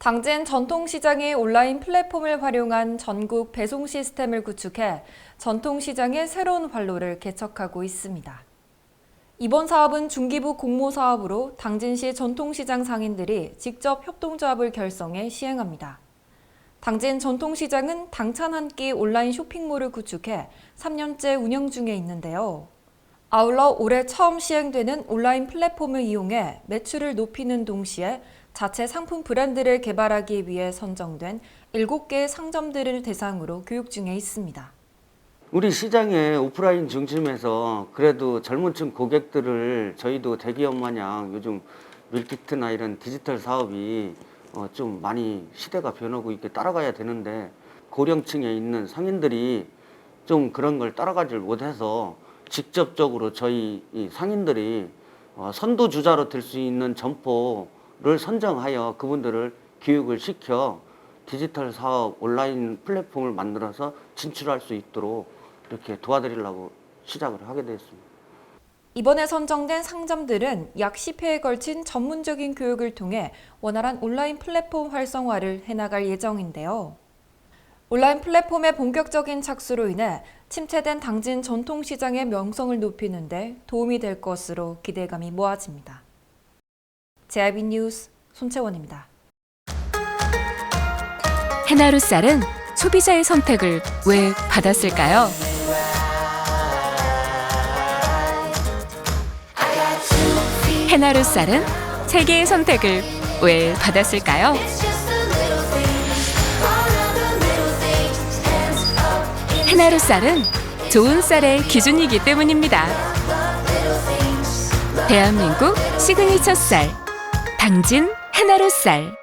당진 전통시장이 온라인 플랫폼을 활용한 전국 배송 시스템을 구축해 전통시장의 새로운 활로를 개척하고 있습니다. 이번 사업은 중기부 공모 사업으로 당진시 전통시장 상인들이 직접 협동조합을 결성해 시행합니다. 당진 전통시장은 당찬 한 끼 온라인 쇼핑몰을 구축해 3년째 운영 중에 있는데요. 아울러 올해 처음 시행되는 온라인 플랫폼을 이용해 매출을 높이는 동시에 자체 상품 브랜드를 개발하기 위해 선정된 7개의 상점들을 대상으로 교육 중에 있습니다. 우리 시장의 오프라인 중심에서 그래도 젊은 층 고객들을 저희도 대기업 마냥 요즘 밀키트나 이런 디지털 사업이 어, 좀 많이 시대가 변하고 있게 따라가야 되는데 고령층에 있는 상인들이 좀 그런 걸 따라가질 못해서 직접적으로 저희 이 상인들이 어, 선도주자로 될 수 있는 점포를 선정하여 그분들을 교육을 시켜 디지털 사업 온라인 플랫폼을 만들어서 진출할 수 있도록 이렇게 도와드리려고 시작을 하게 되었습니다. 이번에 선정된 상점들은 약 10회에 걸친 전문적인 교육을 통해 원활한 온라인 플랫폼 활성화를 해나갈 예정인데요. 온라인 플랫폼의 본격적인 착수로 인해 침체된 당진 전통시장의 명성을 높이는 데 도움이 될 것으로 기대감이 모아집니다. JIB 뉴스 손채원입니다. 헤나루 쌀은 소비자의 선택을 왜 받았을까요? 헤나루 쌀은 세계의 선택을 왜 받았을까요? 헤나루 쌀은 좋은 쌀의 기준이기 때문입니다. 대한민국 시그니처 쌀, 당진 헤나루 쌀.